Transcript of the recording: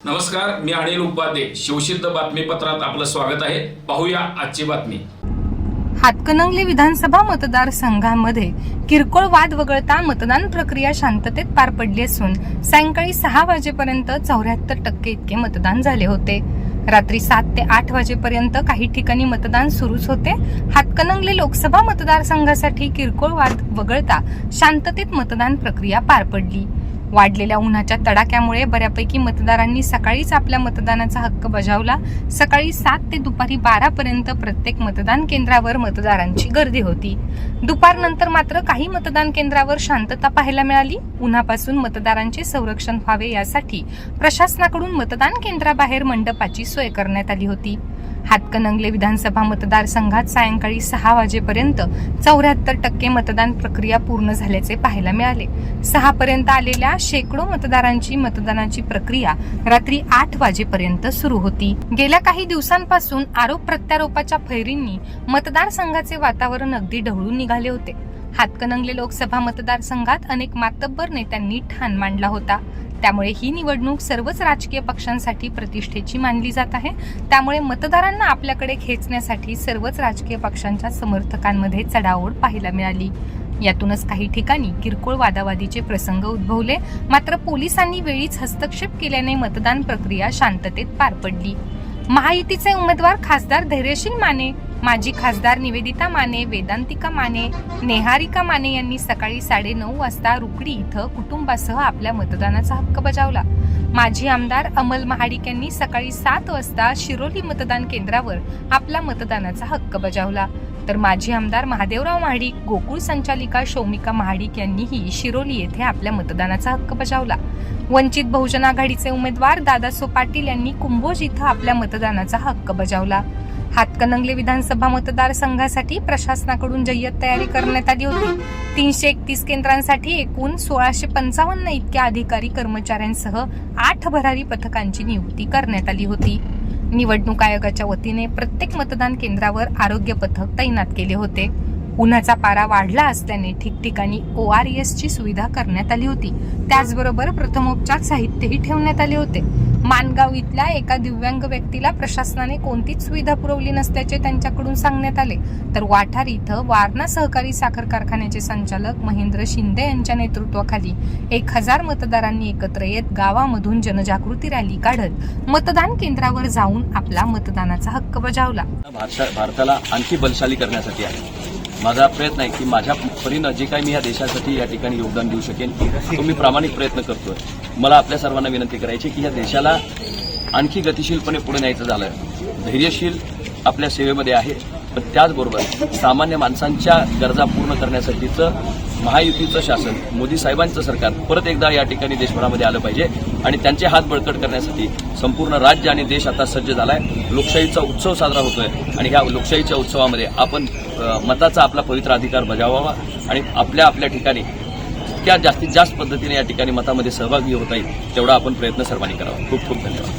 नमस्कार मी अनिल उपाध्ये. शिवसिद्ध बातमीपत्रात आपलं स्वागत आहे. पाहूया आजची बातमी. हातकणंगले विधानसभा मतदारसंघामध्ये किरकोळ वाद वगळता मतदान प्रक्रिया शांततेत पार पडली असून सायंकाळी सहा वाजेपर्यंत चौऱ्याहत्तर टक्के इतके मतदान झाले होते. रात्री सात ते आठ वाजेपर्यंत काही ठिकाणी मतदान सुरूच होते. हातकणंगले लोकसभा मतदारसंघासाठी किरकोळ वाद वगळता शांततेत मतदान प्रक्रिया पार पडली. वाढलेल्या उन्हाच्या तडाख्यामुळे बऱ्यापैकी मतदारांनी सकाळीच आपल्या मतदानाचा हक्क बजावला. सकाळी सात ते दुपारी बारा पर्यंत प्रत्येक मतदान केंद्रावर मतदारांची गर्दी होती. दुपारनंतर मात्र काही मतदान केंद्रावर शांतता पाहायला मिळाली. उन्हापासून मतदारांचे संरक्षण व्हावे यासाठी प्रशासनाकडून मतदान केंद्राबाहेर मंडपाची सोय करण्यात आली होती. हातकणंगले विधानसभा मतदारसंघात सायंकाळी सहा वाजेपर्यंत चौऱ्याहत्तर टक्के मतदान प्रक्रिया पूर्ण झाल्याचे पाहायला मिळाले. सहा पर्यंत आलेल्या शेकडो मतदारांची मतदानाची प्रक्रिया रात्री आठ वाजेपर्यंत सुरू होती. गेल्या काही दिवसांपासून आरोप प्रत्यारोपाच्या फैरींनी मतदारसंघाचे वातावरण अगदी ढवळून निघाले होते. हातकणंगले लोकसभा मतदारसंघात अनेक मातब्बर नेत्यांनी ठाण मांडला होता. त्यामुळे ही निवडणूक सर्वच राजकीय पक्षांसाठी प्रतिष्ठेची मानली जात आहे. त्यामुळे मतदारांना आपल्याकडे खेचण्यासाठी सर्वच राजकीय पक्षांच्या समर्थकांमध्ये चढाओढ पाहायला मिळाली. यातूनच काही ठिकाणी किरकोळ वादावादीचे प्रसंग उद्भवले. मात्र पोलिसांनी वेळीच हस्तक्षेप केल्याने मतदान प्रक्रिया शांततेत पार पडली. महायुतीचे उमेदवार खासदार धैर्यशील माने माजी खासदार निवेदिता माने वेदांतिका माने नेहारिका माने यांनी सकाळी साडेनऊ वाजता रुकडी इथं कुटुंबासह आपल्या मतदानाचा हक्क बजावला. माजी आमदार अमल महाडिक यांनी सकाळी सात वाजता शिरोली मतदान केंद्रावर आपला मतदानाचा हक्क बजावला. तर माजी आमदार महादेवराव महाडिक गोकुळ संचालिका शौमिका महाडिक यांनीही शिरोली येथे आपल्या मतदानाचा हक्क बजावला. वंचित बहुजन आघाडीचे उमेदवार दादासो पाटील यांनी कुंभोज इथं आपल्या मतदानाचा हक्क बजावला. हातकणंगले विधानसभा मतदारसंघासाठी प्रशासनाकडून जय्यत तयारी करण्यात आली होती. तीनशे एकतीस केंद्रांसाठी एकूण सोळाशे पंचावन्न इतक्या अधिकारी कर्मचाऱ्यांसह आठ भरारी पथकांची नियुक्ती करण्यात आली होती. निवडणूक आयोगाच्या वतीने प्रत्येक मतदान केंद्रावर आरोग्य पथक तैनात केले होते. उन्हाचा पारा वाढला असल्याने ठिकठिकाणी ओ आर एस ची सुविधा करण्यात आली होती. त्याचबरोबर प्रथमोपचार साहित्यही ठेवण्यात आले होते. मानगाव इथल्या एका दिव्यांग व्यक्तीला प्रशासनाने कोणतीच सुविधा पुरवली नसल्याचे त्यांच्याकडून सांगण्यात आले. तर वाठार इथं वारणा सहकारी साखर कारखान्याचे संचालक महेंद्र शिंदे यांच्या नेतृत्वाखाली एक हजार मतदारांनी एकत्र येत गावामधून जनजागृती रॅली काढत मतदान केंद्रावर जाऊन आपला मतदानाचा हक्क बजावला. भारताला आणखी बलशाली करण्यासाठी आहे. माझा प्रयत्न आहे की माझ्या परीनं जे काही मी या देशासाठी या ठिकाणी योगदान देऊ शकेन तो मी प्रामाणिक प्रयत्न करतोय. मला आपल्या सर्वांना विनंती करायची की या देशाला आणखी गतिशीलपणे पुढे न्यायचं झालं धैर्यशील आपल्या सेवेमध्ये आहे पण त्याचबरोबर सामान्य माणसांच्या गरजा पूर्ण करण्यासाठीचं महायुतीचं शासन मोदी साहेबांचं सरकार परत एकदा या ठिकाणी देशभरामध्ये आलं पाहिजे आणि त्यांचे हात बळकट करण्यासाठी संपूर्ण राज्य आणि देश आता सज्ज झालाय. लोकशाहीचा उत्सव साजरा होतोय आणि ह्या लोकशाहीच्या उत्सवामध्ये आपण मताचा आपला पवित्र अधिकार बजावावा आणि आपल्या आपल्या ठिकाणी इतक्या जास्तीत जास्त पद्धतीने या ठिकाणी मतामध्ये सहभागी होता येईल तेवढा आपण प्रयत्न सर्वांनी करावा. खूप खूप धन्यवाद.